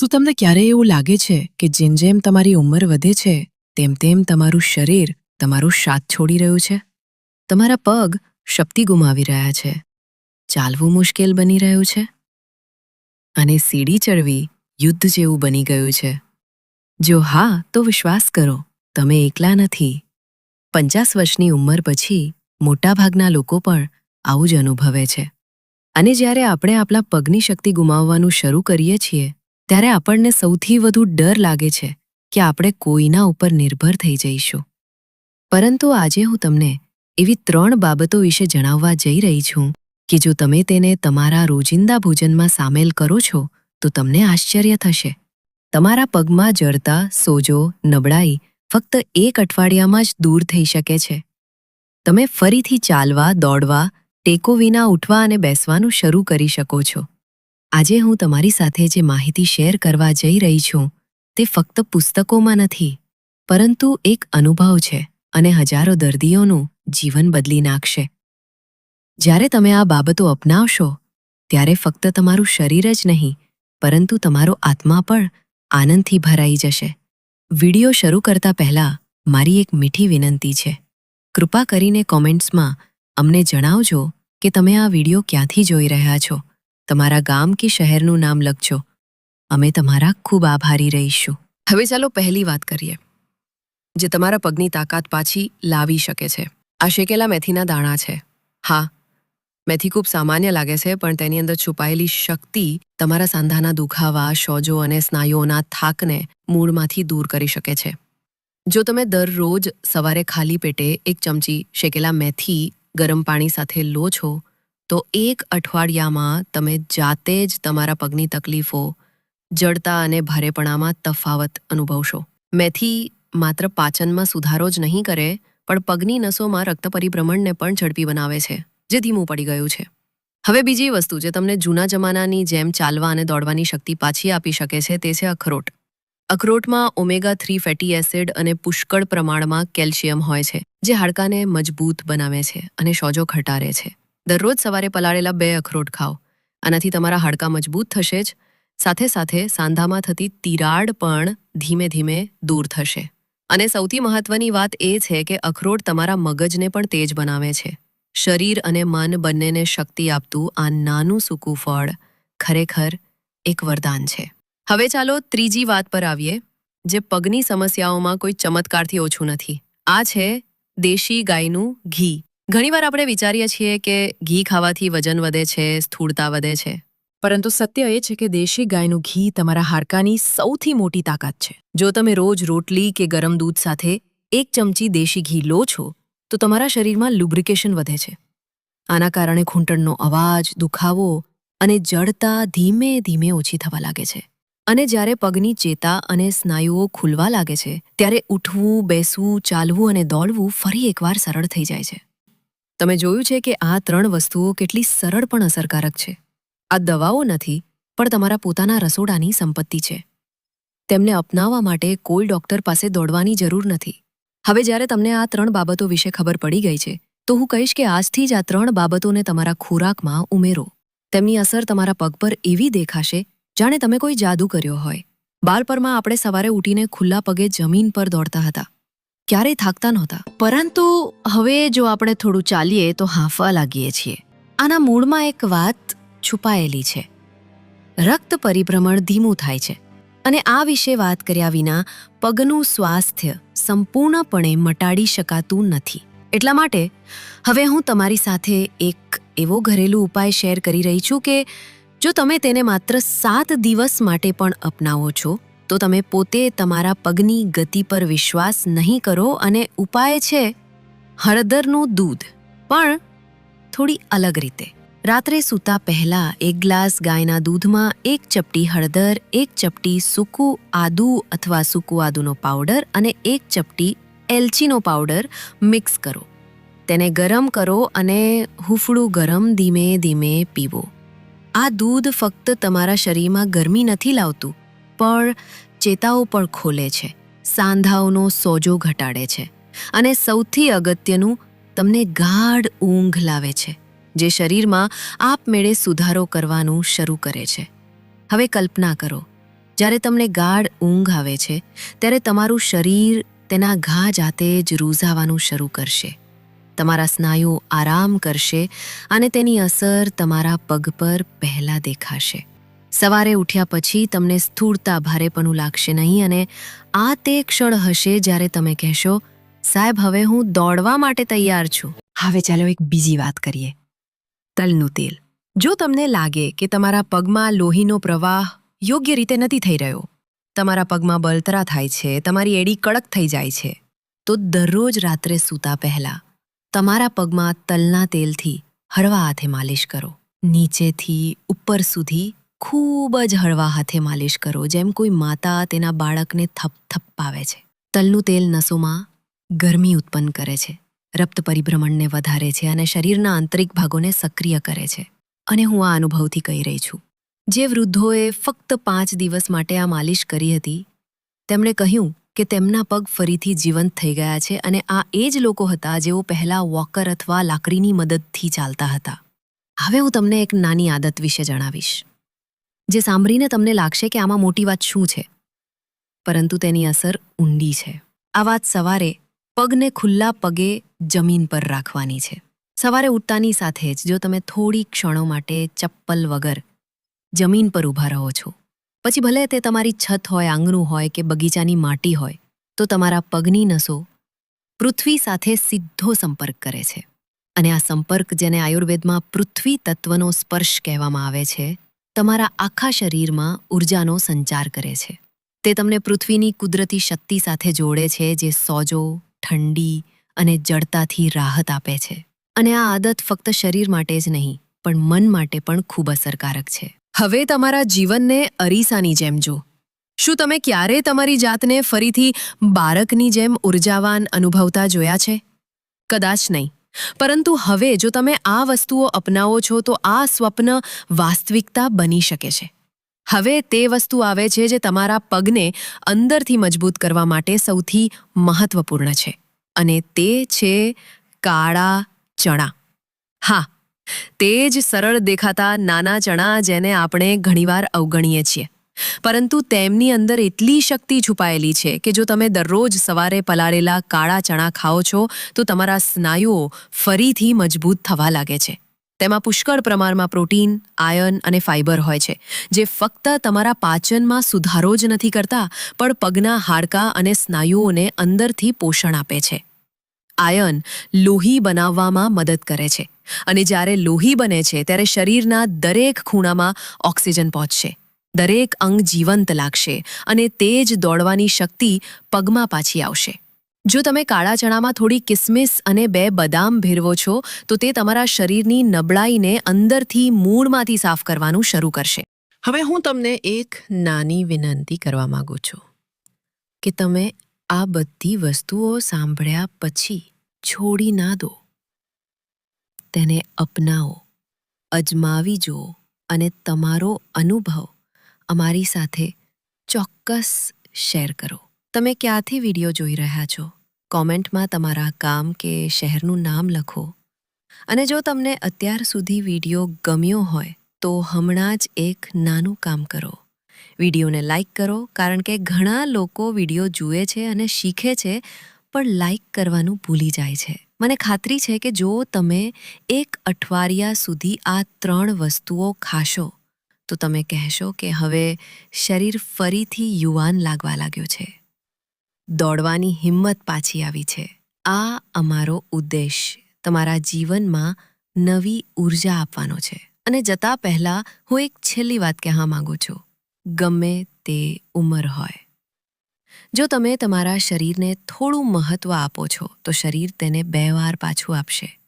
શું તમને ક્યારેય એવું લાગે છે કે જેમ જેમ તમારી ઉંમર વધે છે, તેમ તેમ તમારું શરીર તમારું સાથ છોડી રહ્યું છે? તમારા પગ શક્તિ ગુમાવી રહ્યા છે. ચાલવું મુશ્કેલ બની રહ્યું છે. અને સીડી ચડવી યુદ્ધ જેવું બની ગયું છે. જો હા, તો વિશ્વાસ કરો, તમે એકલા નથી. પંચાસ વર્ષની ઉંમર પછી મોટાભાગના લોકો પણ આવું જ અનુભવે છે. અને જ્યારે આપણે આપણા પગની શક્તિ ગુમાવવાનું શરૂ કરીએ છીએ ત્યારે આપણને સૌથી વધુ ડર લાગે છે કે આપણે કોઈના ઉપર નિર્ભર થઈ જઈશું. પરંતુ આજે હું તમને એવી ત્રણ બાબતો વિશે જણાવવા જઈ રહી છું કે જો તમે તેને તમારા રોજિંદા ભોજનમાં સામેલ કરો છો, તો તમને આશ્ચર્ય થશે. તમારા પગમાં જડતા, સોજો, નબળાઈ ફક્ત એક અઠવાડિયામાં જ દૂર થઈ શકે છે. તમે ફરીથી ચાલવા, દોડવા, ટેકો વિના ઉઠવા અને બેસવાનું શરૂ કરી શકો છો. આજે હું તમારી સાથે જે માહિતી શેર કરવા જઈ રહી છું, તે ફક્ત પુસ્તકોમાં નથી, પરંતુ એક અનુભવ છે અને હજારો દર્દીઓનું જીવન બદલી નાખશે. જ્યારે તમે આ બાબતો અપનાવશો, ત્યારે ફક્ત તમારું શરીર જ નહીં, પરંતુ તમારો આત્મા પણ આનંદથી ભરાઈ જશે. વિડિયો શરૂ કરતા પહેલા મારી એક મીઠી વિનંતી છે. કૃપા કરીને કોમેન્ટ્સમાં અમને જણાવજો કે તમે આ વીડિયો ક્યાંથી જોઈ રહ્યા છો. તમારા ગામ કે શહેરનું નામ લખજો. અમે તમારા ખૂબ આભારી રહીશું. હવે ચાલો પહેલી વાત કરીએ, જે તમારા પગની તાકાત પાછી લાવી શકે છે. આ શેકેલા મેથીના દાણા છે. હા, મેથી ખૂબ સામાન્ય લાગે છે, પણ તેની અંદર છુપાયેલી શક્તિ તમારા સાંધાના દુખાવા, સોજો અને સ્નાયુઓના થાકને મૂળમાંથી દૂર કરી શકે છે. જો તમે દરરોજ સવારે ખાલી પેટે એક ચમચી શેકેલા મેથી ગરમ પાણી સાથે લો છો તો એક અઠવાડિયામાં તમે જાતે જ તમારા પગની તકલીફો, જડતા અને ભારેપણામાં તફાવત અનુભવશો. મેથી માત્ર પાચનમાં સુધારો જ નહીં કરે, પણ પગની નસોમાં રક્ત પરિભ્રમણને પણ ઝડપી બનાવે છે, જે ધીમું પડી ગયું છે. હવે બીજી વસ્તુ જે તમને જૂના જમાનાની જેમ ચાલવા અને દોડવાની શક્તિ પાછી આપી શકે છે તે છે અખરોટ. અખરોટમાં ઓમેગા થ્રી ફેટી એસિડ અને પુષ્કળ પ્રમાણમાં કેલ્શિયમ હોય છે, જે હાડકાને મજબૂત બનાવે છે અને સોજો ઘટાડે છે. દરરોજ સવારે પલાળેલા બે અખરોટ ખાઓ. આનાથી તમારા હાડકાં મજબૂત થશે જ. સાથે સાથે સાંધામાં થતી તિરાડ પણ ધીમે ધીમે દૂર થશે. અને સૌથી મહત્વની વાત એ છે કે અખરોટ તમારા મગજને પણ તેજ બનાવે છે. શરીર અને મન બંનેને શક્તિ આપતું આ નાનું સૂકું ફળ ખરેખર એક વરદાન છે. હવે ચાલો ત્રીજી વાત પર આવીએ, જે પગની સમસ્યાઓમાં કોઈ ચમત્કારથી ઓછું નથી. આ છે દેશી ગાયનું ઘી. ઘણીવાર આપણે વિચારીએ છીએ કે ઘી ખાવાથી વજન વધે છે, સ્થૂળતા વધે છે. પરંતુ સત્ય એ છે કે દેશી ગાયનું ઘી તમારા હાડકાની સૌથી મોટી તાકાત છે. જો તમે રોજ રોટલી કે ગરમ દૂધ સાથે એક ચમચી દેશી ઘી લો છો, તો તમારા શરીરમાં લુબ્રિકેશન વધે છે. આના કારણે ઘૂંટણનો અવાજ, દુખાવો અને જડતા ધીમે ધીમે ઓછી થવા લાગે છે. અને જ્યારે પગની ચેતા અને સ્નાયુઓ ખુલવા લાગે છે, ત્યારે ઉઠવું, બેસવું, ચાલવું અને દોડવું ફરી એકવાર સરળ થઈ જાય છે. તમે જોયું છે કે આ ત્રણ વસ્તુઓ કેટલી સરળ પણ અસરકારક છે. આ દવાઓ નથી, પણ તમારા પોતાના રસોડાની સંપત્તિ છે. તેમને અપનાવવા માટે કોઈ ડોક્ટર પાસે દોડવાની જરૂર નથી. હવે જ્યારે તમને આ ત્રણ બાબતો વિશે ખબર પડી ગઈ છે, તો હું કહીશ કે આજથી જ આ ત્રણ બાબતોને તમારા ખોરાકમાં ઉમેરો. તેમની અસર તમારા પગ પર એવી દેખાશે, જાણે તમે કોઈ જાદુ કર્યો હોય. બાળપણમાં આપણે સવારે ઉઠીને ખુલ્લા પગે જમીન પર દોડતા હતા. ક્યારેય થાકતા નહોતા. પરંતુ હવે જો આપણે થોડું ચાલીએ તો હાંફવા લાગીએ છીએ. આના મૂળમાં એક વાત છુપાયેલી છે. રક્ત પરિભ્રમણ ધીમું થાય છે. અને આ વિશે વાત કર્યા વિના પગનું સ્વાસ્થ્ય સંપૂર્ણપણે મટાડી શકાતું નથી. એટલા માટે હવે હું તમારી સાથે એક એવો ઘરેલું ઉપાય શેર કરી રહી છું કે જો તમે તેને માત્ર સાત દિવસ માટે પણ અપનાવો છો તો તમે પોતે તમારા પગની ગતિ પર વિશ્વાસ નહીં કરો અને ઉપાય છે હળદરનું દૂધ. પણ થોડી અલગ રીતે. રાત્રે સૂતા પહેલાં એક ગ્લાસ ગાયના દૂધમાં એક ચપટી હળદર, એક ચપટી સૂકું આદુ અથવા સૂકું આદુનો પાવડર અને એક ચપટી એલચીનો પાવડર મિક્સ કરો. તેને ગરમ કરો અને હુંફળું ગરમ ધીમે ધીમે પીવો. આ દૂધ ફક્ત તમારા શરીરમાં ગરમી નથી લાવતું. પણ ચેતાઓ પણ ખોલે છે. સાંધાઓનો સોજો ઘટાડે છે. અને સૌથી અગત્યનું, તમને ગાઢ ઊંઘ લાવે છે, જે શરીરમાં આપમેળે સુધારો કરવાનું શરૂ કરે છે. હવે કલ્પના કરો, જ્યારે તમને ગાઢ ઊંઘ આવે છે, ત્યારે તમારું શરીર તેના ઘા જાતે જ રૂઝાવાનું શરૂ કરશે. તમારા સ્નાયુ આરામ કરશે અને તેની અસર તમારા પગ પર પહેલાં દેખાશે. સવારે ઉઠ્યા પછી તમને સ્થૂળતા ભારેપણું લાગશે નહીં અને આ તે ક્ષણ હશે જ્યારે તમે કહેશો, સાહેબ, હવે હું દોડવા માટે તૈયાર છું. હવે ચાલો એક બીજી વાત કરીએ. તલનું તેલ. જો તમને લાગે કે તમારા પગમાં લોહીનો પ્રવાહ યોગ્ય રીતે નથી થઈ રહ્યો, તમારા પગમાં બળતરા થાય છે, તમારી એડી કડક થઈ જાય છે, તો દરરોજ રાત્રે સૂતા પહેલા તમારા પગમાં તલના તેલથી હળવા હાથે માલિશ કરો. નીચેથી ઉપર સુધી ખૂબ જ હળવા હાથે માલિશ કરો, જેમ કોઈ માતા તેના બાળકને થપ થપાવે છે. તલનું તેલ નસોમાં ગરમી ઉત્પન્ન કરે છે, રક્ત પરિભ્રમણને વધારે છે અને શરીરના આંતરિક ભાગોને સક્રિય કરે છે. અને હું આ અનુભવથી કહી રહી છું. જે વૃદ્ધોએ ફક્ત પાંચ દિવસ માટે આ માલિશ કરી હતી, તેમણે કહ્યું કે તેમના પગ ફરીથી જીવંત થઈ ગયા છે અને આ એ જ લોકો હતા જેઓ પહેલાં વોકર અથવા લાકડીની મદદથી ચાલતા હતા. હવે હું તમને એક નાની આદત વિશે જણાવીશ. જે સાંભળીને તમને લાગશે કે આમાં મોટી વાત શું છે. પરંતુ તેની અસર ઊંડી છે. આ વાત સવારે પગને ખુલ્લા પગે જમીન પર રાખવાની છે. સવારે ઉઠતાની સાથે જ જો તમે થોડી ક્ષણો માટે ચપ્પલ વગર જમીન પર ઊભા રહો છો, પછી ભલે તે તમારી છત હોય, આંગણું હોય કે બગીચાની માટી હોય, તો તમારા પગની નસો પૃથ્વી સાથે સીધો સંપર્ક કરે છે. અને આ સંપર્ક જેને આયુર્વેદમાં પૃથ્વી તત્વનો સ્પર્શ કહેવામાં આવે છે તમારા આખા શરીરમાં ઉર્જાનો સંચાર કરે છે. તે તમને પૃથ્વીની કુદરતી શક્તિ સાથે જોડે છે જે સોજો, ઠંડી અને જડતાથી રાહત આપે છે. અને આ આદત ફક્ત શરીર માટે જ નહીં, પણ મન માટે પણ ખૂબ અસરકારક છે. હવે તમારા જીવનને અરીસાની જેમ જો શું તમે ક્યારે તમારી જાતને ફરીથી બાળકની જેમ ઉર્જાવાન અનુભવતા જોયા છે? કદાચ નહીં. પરંતુ હવે જો તમે આ વસ્તુઓ અપનાવો છો, તો આ સ્વપ્ન વાસ્તવિકતા બની શકે છે. હવે તે વસ્તુ આવે છે જે તમારા પગને અંદરથી મજબૂત કરવા માટે સૌથી મહત્વપૂર્ણ છે. અને તે છે કાળા ચણા. હા, તે જ સરળ દેખાતા નાના ચણા જેને આપણે ઘણીવાર અવગણીએ છીએ. પરંતુ તેમની અંદર એટલી શક્તિ છુપાયેલી છે કે જો તમે દરરોજ સવારે પલાળેલા કાળા ચણા ખાઓ છો, તો તમારા સ્નાયુઓ ફરીથી મજબૂત થવા લાગે છે. તેમાં પુષ્કળ પ્રમાણમાં પ્રોટીન આયર્ન અને ફાઇબર હોય છે, જે ફક્ત તમારા પાચનમાં સુધારો જ નથી કરતા, પણ પગના હાડકાં અને સ્નાયુઓને અંદરથી પોષણ આપે છે. આયર્ન લોહી બનાવવામાં મદદ કરે છે, અને જ્યારે લોહી બને છે, ત્યારે શરીરના દરેક ખૂણામાં ઓક્સિજન પહોંચશે. દરેક અંગ જીવંત લાગશે અને તે જ દોડવાની શક્તિ પગમાં પાછી આવશે. જો તમે કાળા ચણામાં થોડી કિસમિસ અને બે બદામ ભેરવો છો, તો તે તમારા શરીરની નબળાઈને અંદરથી મૂળમાંથી સાફ કરવાનું શરૂ કરશે. હવે હું તમને એક નાની વિનંતી કરવા માંગુ છું કે તમે આ બધી વસ્તુઓ સાંભળ્યા પછી છોડી ના દો. તેને અપનાવો, અજમાવી જુઓ અને તમારો અનુભવ અમારી સાથે ચોક્કસ શેર કરો. તમે ક્યાંથી વીડિયો જોઈ રહ્યા છો? કોમેન્ટમાં તમારા ગામ કે શહેરનું નામ લખો. અને જો તમને અત્યાર સુધી વીડિયો ગમ્યો હોય, તો હમણાં જ એક નાનું કામ કરો. વિડીયોને લાઈક કરો, કારણ કે ઘણા લોકો વીડિયો જુએ છે અને શીખે છે, પણ લાઈક કરવાનું ભૂલી જાય છે. મને ખાતરી છે કે જો તમે એક અઠવાડિયા સુધી આ ત્રણ વસ્તુઓ ખાશો તો તમે કહેશો કે હવે શરીર ફરીથી યુવાન લાગવા લાગ્યો છે. દોડવાની હિંમત પાછી આવી છે. આ અમારો ઉદ્દેશ. તમારા જીવનમાં નવી ઊર્જા આપવાનો છે. અને જતા પહેલા હું એક છેલ્લી વાત કહેવા માંગુ છું. ગમે તે ઉંમર હોય. જો તમે તમારા શરીરને થોડું મહત્વ આપો છો, તો શરીર તેને બે વાર પાછું આપશે.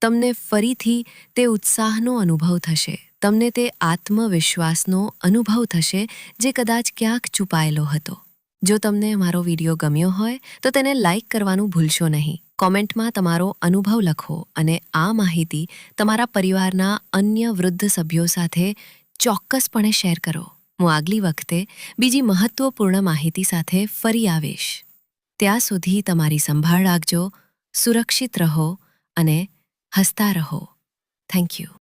તમને ફરીથી તે ઉત્સાહનો અનુભવ થશે. તમને તે આત્મવિશ્વાસનો અનુભવ થશે જે કદાચ ક્યાંક છુપાયેલો હતો. જો તમને મારો વીડિયો ગમ્યો હોય, તો તેને લાઇક કરવાનું ભૂલશો નહીં. કોમેન્ટમાં તમારો અનુભવ લખો અને આ માહિતી તમારા પરિવારના અન્ય વૃદ્ધ સભ્યો સાથે ચોક્કસપણે શેર કરો. હું આગલી વખતે બીજી મહત્વપૂર્ણ માહિતી સાથે ફરી આવીશ. ત્યાં સુધી તમારી સંભાળ રાખજો, સુરક્ષિત રહો અને હસતા રહો. Thank you